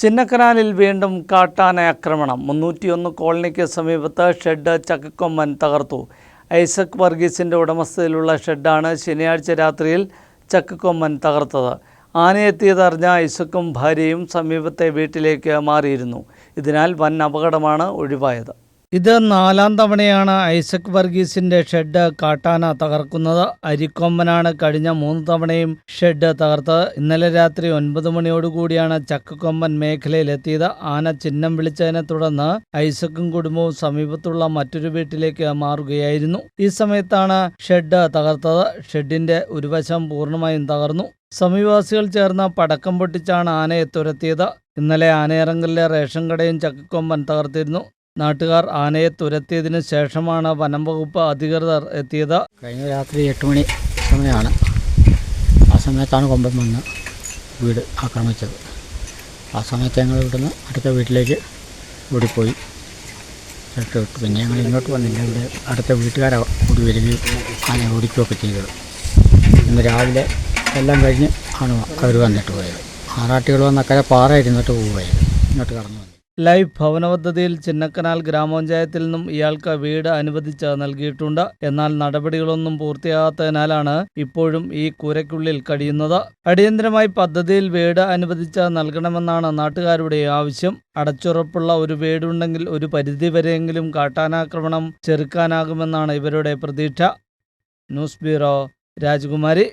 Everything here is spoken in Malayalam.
ചിന്നക്കനാലിൽ വീണ്ടും കാട്ടാന ആക്രമണം. മുന്നൂറ്റിയൊന്ന് കോളനിക്ക് സമീപത്ത് ഷെഡ് ചക്കക്കൊമ്മൻ തകർത്തു. ഐസക് വർഗീസിന്റെ ഉടമസ്ഥതയിലുള്ള ഷെഡാണ് ശനിയാഴ്ച രാത്രിയിൽ ചക്കക്കൊമ്മൻ തകർത്തത്. ആനയെത്തിയതറിഞ്ഞ ഐസക്കും ഭാര്യയും സമീപത്തെ വീട്ടിലേക്ക് മാറിയിരുന്നു. ഇതിനാൽ വൻ അപകടമാണ് ഒഴിവായത്. ഇത് നാലാം തവണയാണ് ഐസക് വർഗീസിന്റെ ഷെഡ് കാട്ടാന തകർക്കുന്നത്. അരിക്കൊമ്പനാണ് കഴിഞ്ഞ മൂന്ന് തവണയും ഷെഡ് തകർത്തത്. ഇന്നലെ രാത്രി ഒൻപത് മണിയോടുകൂടിയാണ് ചക്കക്കൊമ്പൻ മേഖലയിലെത്തിയത്. ആന ചിഹ്നം വിളിച്ചതിനെ തുടർന്ന് ഐസക്കും കുടുംബവും സമീപത്തുള്ള മറ്റൊരു വീട്ടിലേക്ക് മാറുകയായിരുന്നു. ഈ സമയത്താണ് ഷെഡ് തകർത്തത്. ഷെഡിന്റെ ഒരു വശം പൂർണമായും തകർന്നു. സമീപവാസികൾ ചേർന്ന് പടക്കം പൊട്ടിച്ചാണ് ആനയെ തുരത്തിയത്. ഇന്നലെ ആനയിറങ്കലിലെ റേഷൻ കടയും ചക്കക്കൊമ്പൻ തകർത്തിരുന്നു. നാട്ടുകാർ ആനയെ തുരത്തിയതിന് ശേഷമാണ് വനം വകുപ്പ് അധികൃതർ എത്തിയത്. കഴിഞ്ഞ രാത്രി എട്ട് മണി സമയമാണ്. ആ സമയത്താണ് കൊമ്പൻ വന്ന് വീട് ആക്രമിച്ചത്. ആ സമയത്ത് ഞങ്ങൾ ഇവിടുന്ന് അടുത്ത വീട്ടിലേക്ക് ഓടിപ്പോയി. ഇട്ട് പിന്നെ ഞങ്ങൾ ഇങ്ങോട്ട് വന്നില്ല. ഇവിടെ അടുത്ത വീട്ടുകാരെ കൂടി വരികയും ആന ഓടിക്കുകയൊക്കെ ചെയ്തത്. ഇന്ന് രാവിലെ എല്ലാം കഴിഞ്ഞ് ആണ് അവർ വന്നിട്ട് പോയത്. ആറാട്ടികൾ വന്നക്കരെ പാറ ഇരുന്നിട്ട് പോവുകയായിരുന്നു. ഇങ്ങോട്ട് കടന്നു വന്നു. ലൈഫ് ഭവന പദ്ധതിയിൽ ചിന്നക്കനാൽ ഗ്രാമപഞ്ചായത്തിൽ നിന്നും ഇയാൾക്ക് വീട് അനുവദിച്ച് നൽകിയിട്ടുണ്ട്. എന്നാൽ നടപടികളൊന്നും പൂർത്തിയാകാത്തതിനാലാണ് ഇപ്പോഴും ഈ കൂരയ്ക്കുള്ളിൽ കഴിയുന്നത്. അടിയന്തരമായി പദ്ധതിയിൽ വീട് അനുവദിച്ച് നൽകണമെന്നാണ് നാട്ടുകാരുടെ ആവശ്യം. അടച്ചുറപ്പുള്ള ഒരു വീടുണ്ടെങ്കിൽ ഒരു പരിധിവരെയെങ്കിലും കാട്ടാനാക്രമണം ചെറുക്കാനാകുമെന്നാണ് ഇവരുടെ പ്രതീക്ഷ. ന്യൂസ് ബ്യൂറോ രാജകുമാരി.